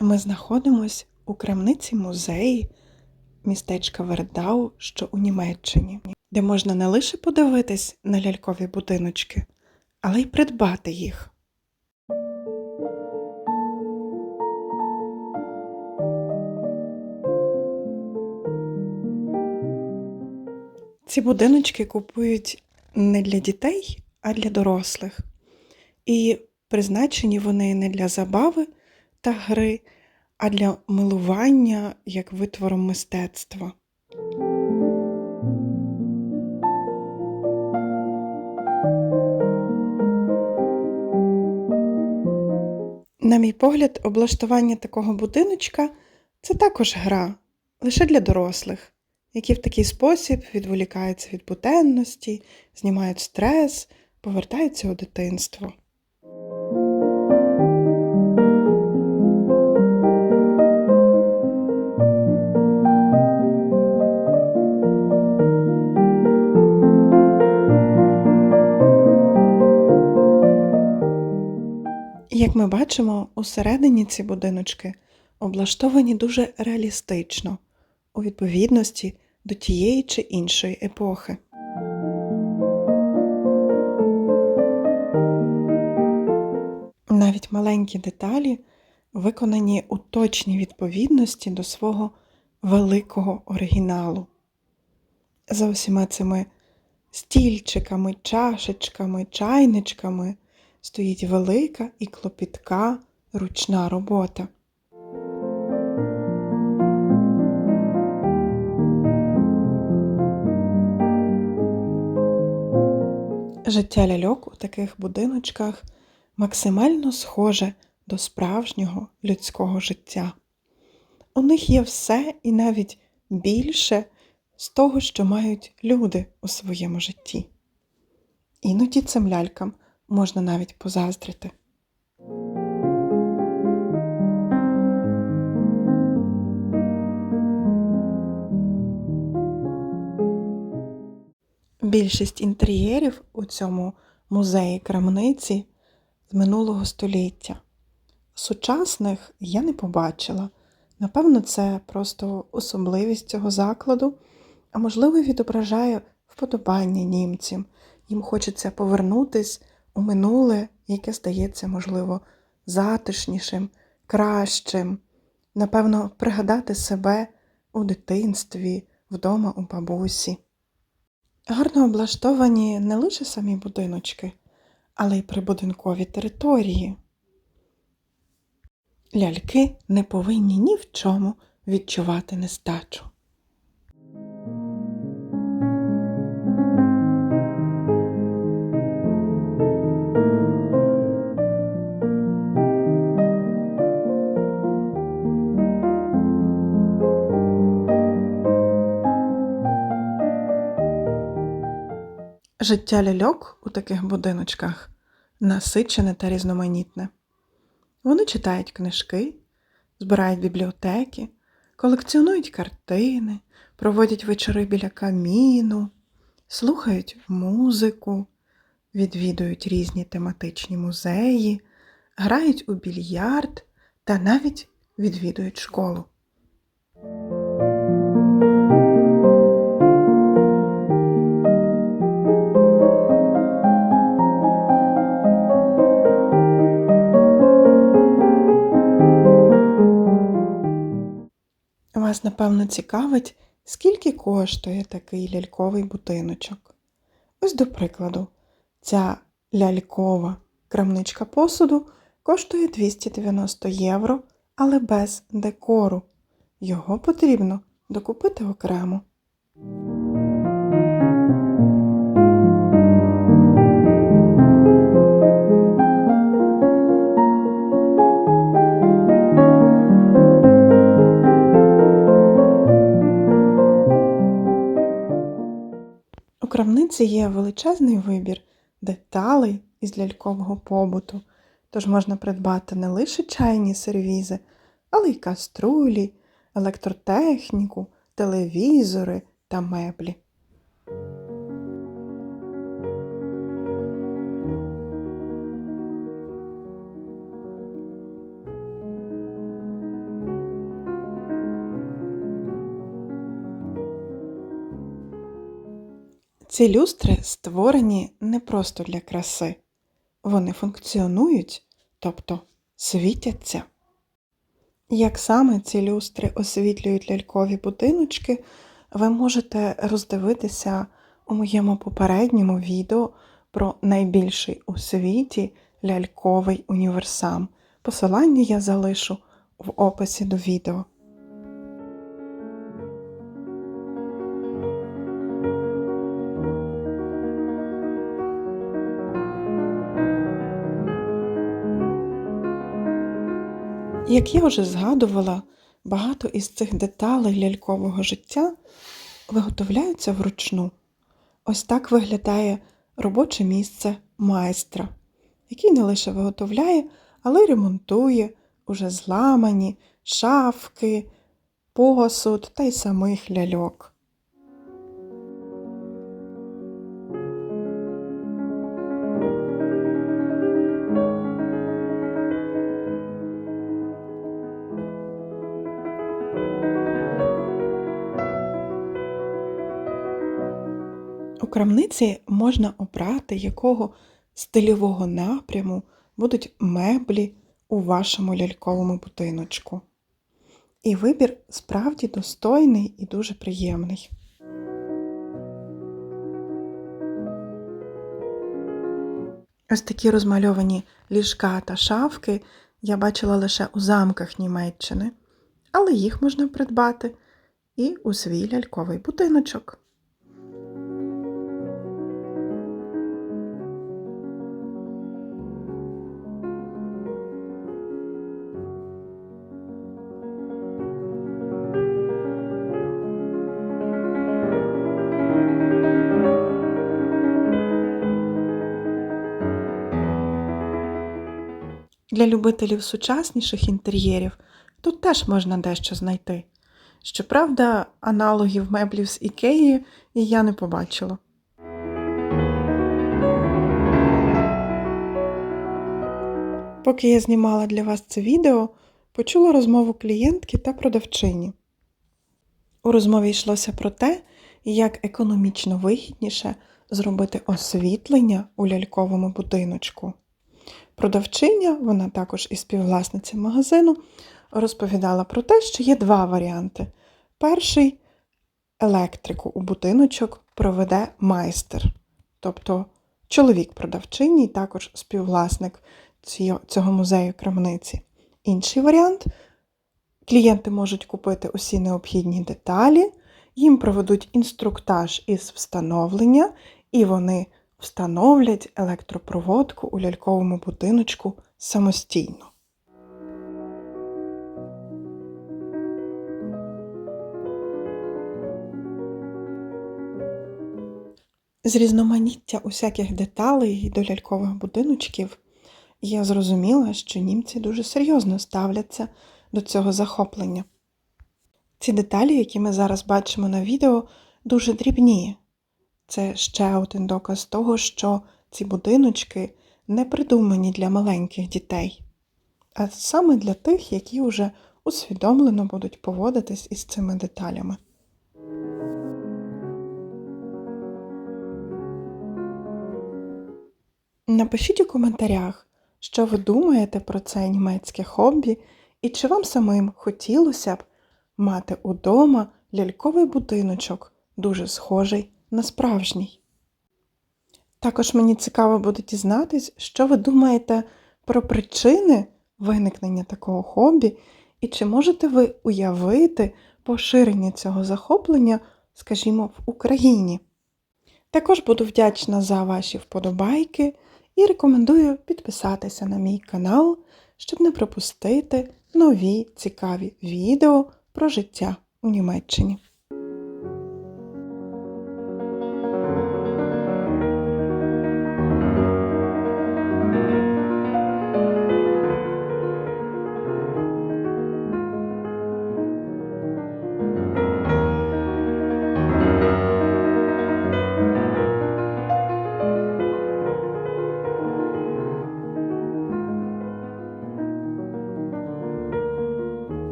Ми знаходимось у крамниці музеї містечка Вердау, що у Німеччині, де можна не лише подивитись на лялькові будиночки, але й придбати їх. Ці будиночки купують не для дітей, а для дорослих. І призначені вони не для забави та гри, а для милування як витвором мистецтва. На мій погляд, облаштування такого будиночка це також гра, лише для дорослих, які в такий спосіб відволікаються від буденності, знімають стрес, повертаються у дитинство. Як ми бачимо, усередині ці будиночки облаштовані дуже реалістично, у відповідності до тієї чи іншої епохи. Навіть маленькі деталі виконані у точній відповідності до свого великого оригіналу. За усіма цими стільчиками, чашечками, чайничками стоїть велика і клопітка ручна робота. Життя ляльок у таких будиночках максимально схоже до справжнього людського життя. У них є все і навіть більше з того, що мають люди у своєму житті. Іноді цим лялькам можна навіть позаздрити. Більшість інтер'єрів у цьому музеї крамниці з минулого століття. Сучасних я не побачила. Напевно, це просто особливість цього закладу, а можливо, відображає вподобання німцям. Їм хочеться повернутись у минуле, яке здається, можливо, затишнішим, кращим. Напевно, пригадати себе у дитинстві, вдома у бабусі. Гарно облаштовані не лише самі будиночки, але й прибудинкові території. Ляльки не повинні ні в чому відчувати нестачу. Життя ляльок у таких будиночках насичене та різноманітне. Вони читають книжки, збирають бібліотеки, колекціонують картини, проводять вечори біля каміну, слухають музику, відвідують різні тематичні музеї, грають у більярд та навіть відвідують школу. Вас, напевно, цікавить, скільки коштує такий ляльковий будиночок. Ось до прикладу, ця лялькова крамничка посуду коштує 290 євро, але без декору. Його потрібно докупити окремо. Крамниці є величезний вибір деталей із лялькового побуту, тож можна придбати не лише чайні сервізи, але й каструлі, електротехніку, телевізори та меблі. Ці люстри створені не просто для краси, вони функціонують, тобто світяться. Як саме ці люстри освітлюють лялькові будиночки, ви можете роздивитися у моєму попередньому відео про найбільший у світі ляльковий універсам. Посилання я залишу в описі до відео. Як я вже згадувала, багато із цих деталей лялькового життя виготовляються вручну. Ось так виглядає робоче місце майстра, який не лише виготовляє, але й ремонтує уже зламані шафки, посуд та й самих ляльок. Крамниці можна обрати, якого стильового напряму будуть меблі у вашому ляльковому будиночку. І вибір справді достойний і дуже приємний. Ось такі розмальовані ліжка та шафки я бачила лише у замках Німеччини, але їх можна придбати і у свій ляльковий будиночок. Для любителів сучасніших інтер'єрів тут теж можна дещо знайти. Щоправда, аналогів меблів з Ікеї я не побачила. Поки я знімала для вас це відео, почула розмову клієнтки та продавчині. У розмові йшлося про те, як економічно вигідніше зробити освітлення у ляльковому будиночку. Продавчиня, вона також і співвласниця магазину, розповідала про те, що є два варіанти. Перший електрику у будиночок проведе майстер, тобто чоловік продавчині і також співвласник цього музею крамниці. Інший варіант клієнти можуть купити усі необхідні деталі, їм проведуть інструктаж із встановлення, і вони встановлять електропроводку у ляльковому будиночку самостійно. З різноманіття усяких деталей до лялькових будиночків я зрозуміла, що німці дуже серйозно ставляться до цього захоплення. Ці деталі, які ми зараз бачимо на відео, дуже дрібні. Це ще один доказ того, що ці будиночки не придумані для маленьких дітей, а саме для тих, які вже усвідомлено будуть поводитись із цими деталями. Напишіть у коментарях, що ви думаєте про це німецьке хобі, і чи вам самим хотілося б мати удома ляльковий будиночок, дуже схожий на справжній. Також мені цікаво буде дізнатись, що ви думаєте про причини виникнення такого хобі, і чи можете ви уявити поширення цього захоплення, скажімо, в Україні. Також буду вдячна за ваші вподобайки і рекомендую підписатися на мій канал, щоб не пропустити нові цікаві відео про життя у Німеччині.